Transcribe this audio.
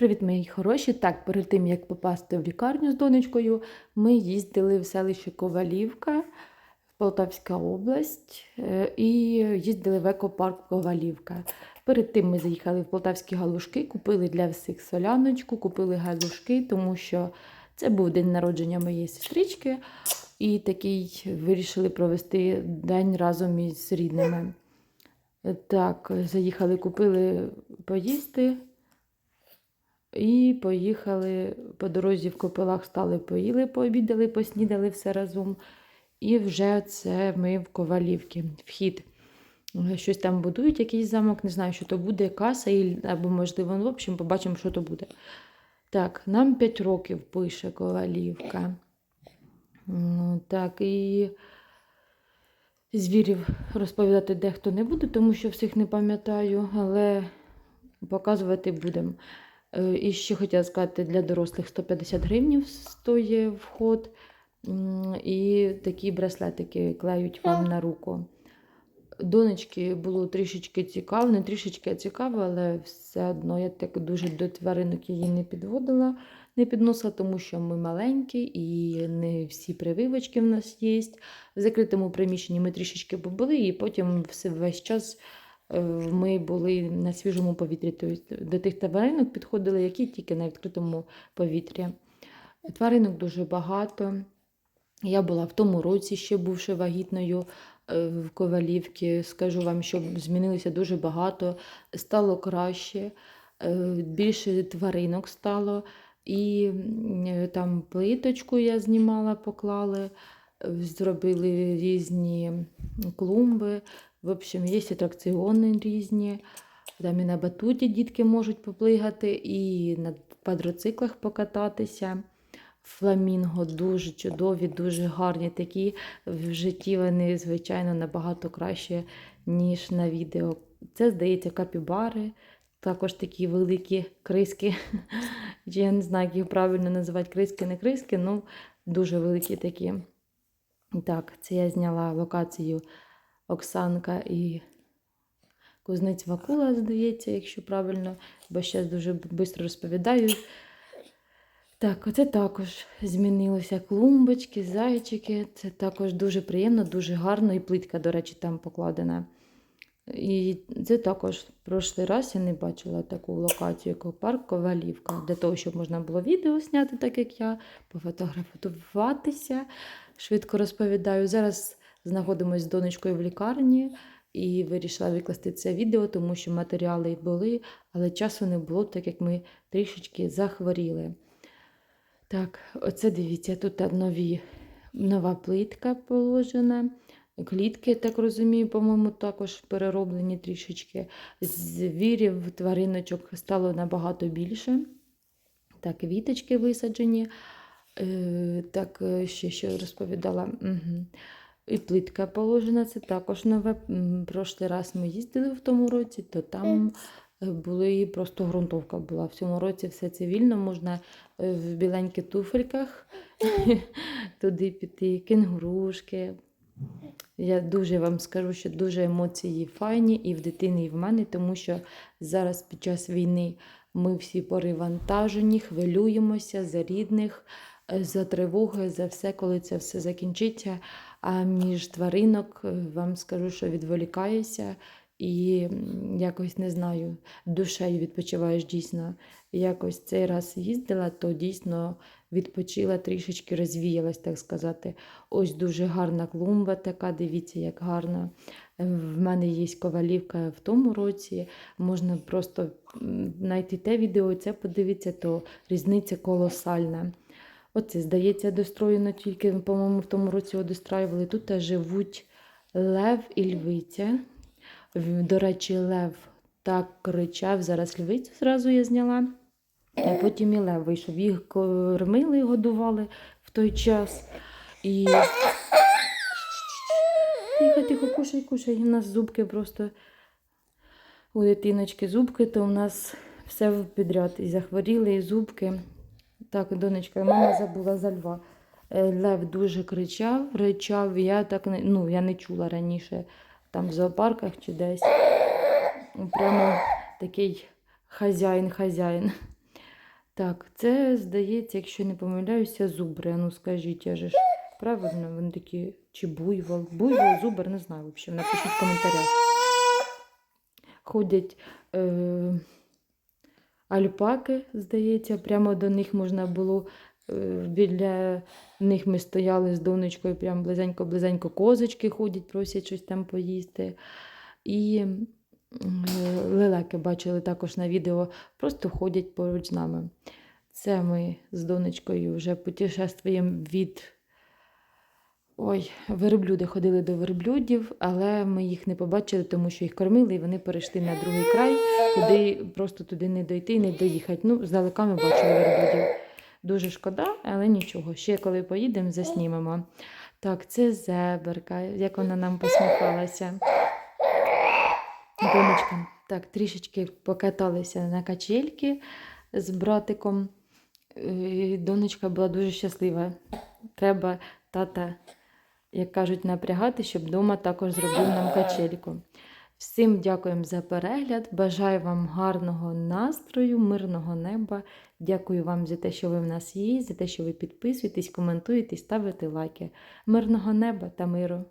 Привіт, мої хороші. Так, перед тим як попасти в лікарню з донечкою, ми їздили в селище Ковалівка, Полтавська область, е, і їздили в екопарк Ковалівка. Перед тим ми заїхали в Полтавські галушки, купили для всіх соляночку, купили галушки, тому що це був день народження моєї сестрички, і такий вирішили провести день разом із рідними. Так, заїхали, купили поїсти. І поїхали по дорозі в Копилах, стали, поїли, пообідали, поснідали все разом. І вже це ми в Ковалівці. Вхід. Е, Щось там будують, якийсь замок, не знаю, що то буде, каса, або, можливо, ну, в общем, побачимо, що то буде. Так, нам 5 років пише Ковалівка. Ну, Так, і звірів розповідати дехто не буду, тому що всіх не пам'ятаю, але показувати будемо. Е, І ще хотіла сказати, для дорослих 150 гривень стоїть вход. І такі браслетики клеють вам на руку. Донечки було трішечки цікаво, не трішечки а цікаво, але все одно я так дуже до тваринок її не підводила, не підносила, тому що ми маленькі і не всі прививочки в нас є. В закритому приміщенні ми трішечки побули, і потім все весь час ми були на свіжому повітрі. До тих тваринок підходили, які тільки на відкритому повітрі. Тваринок дуже багато. Я була в тому році, ще бувши вагітною е, в Ковалівці. Скажу вам, що змінилося дуже багато, стало краще, е, більше тваринок стало. І е, там плиточку я знімала, поклали, е, зробили різні клумби. В общем, є атракціони різні. Там і на батуті дітки можуть поплигати, і на квадроциклах покататися. Фламінго дуже чудові, дуже гарні такі. В житті вони, звичайно, набагато краще, ніж на відео. Це, здається, капібари, також такі великі криски. Я не знаю, як їх правильно називати криски, не криски, ну дуже великі такі. Так, це я зняла локацію Оксанка і Кузнець Вакула, здається, якщо правильно, бо зараз дуже швидко розповідаю. Так, оце також змінилося клумбочки, зайчики. Це також дуже приємно, дуже гарно, і плитка, до речі, там покладена. І це також в прошлий раз я не бачила таку локацію, як парк Ковалівка, для того, щоб можна було відео зняти, так як я, пофотографуватися. Швидко розповідаю. Зараз знаходимося з донечкою в лікарні і вирішила викласти це відео, тому що матеріали були, але часу не було, так як ми трішечки захворіли. Так, оце дивіться, тут нові, нова плитка положена. Клітки, так розумію, по-моєму, також перероблені трішечки. Звірів, твариночок стало набагато більше. Так, віточки висаджені. Е, так, е, ще що розповідала. Угу. І плитка положена, це також нове. Прошлий раз ми їздили в тому році, то там е, були просто ґрунтовка була. В цьому році все цивільно, можна е, в біленьких туфельках туди піти, кенгурушки. Я дуже вам скажу, що дуже емоції файні і в дитини, і в мене, тому що зараз під час війни ми всі перевантажені, хвилюємося за рідних, е, за тривоги, за все, коли це все закінчиться. А між тваринок е, вам скажу, що відволікаєшся і якось не знаю, душею відпочиваєш дійсно. Якось цей раз їздила, то дійсно відпочила, трішечки розвіялась, так сказати. Ось дуже гарна клумба така, дивіться, як гарно. Е, В мене є ковалівка в тому році. Можна просто знайти те відео, це подивитися, то різниця колосальна. Оце, здається, достроєно тільки, по-моєму, в тому році його достраювали. Тут живуть лев і львиця. До речі, лев так кричав. Зараз львицю зразу я зняла. А потім і лев вийшов. Їх кормили і годували в той час. І. Тихо, тихо, кушай, кушай. У нас зубки просто у дитиночки зубки, то у нас все підряд. І захворіли, і зубки. Так, донечка, мама забула за льва. Е, Лев дуже кричав, ричав. Я так не, ну, я не чула раніше там в зоопарках чи десь. Прямо такий хазяїн-хазяїн. Так, це, здається, якщо не помиляюся, зубри. Ну скажіть, я же ж правильно, вони такі, чи буйвол? Буйвол, зубр, не знаю, взагалі. Напишіть в коментарях. Ходять е, альпаки, здається, прямо до них можна було. е, Біля них ми стояли з донечкою, прямо близенько-близенько козочки ходять, просять щось там поїсти. І лелеки бачили також на відео, просто ходять поруч з нами. Це ми з донечкою вже путешествуємо від. Ой, верблюди ходили до верблюдів, але ми їх не побачили, тому що їх кормили, і вони перейшли на другий край, куди просто туди не дойти і не доїхати. Ну, здалека ми бачили верблюдів. Дуже шкода, але нічого. Ще коли поїдемо, заснімемо. Так, це зеберка, як вона нам посміхалася. Донечка. Так, трішечки покаталися на качельки з братиком. Е, Донечка була дуже щаслива. Треба тата, як кажуть, напрягати, щоб вдома також зробив нам качельку. Всім дякуємо за перегляд. Бажаю вам гарного настрою, мирного неба. Дякую вам за те, що ви в нас є, за те, що ви підписуєтесь, коментуєте ставите лайки. Мирного неба та миру!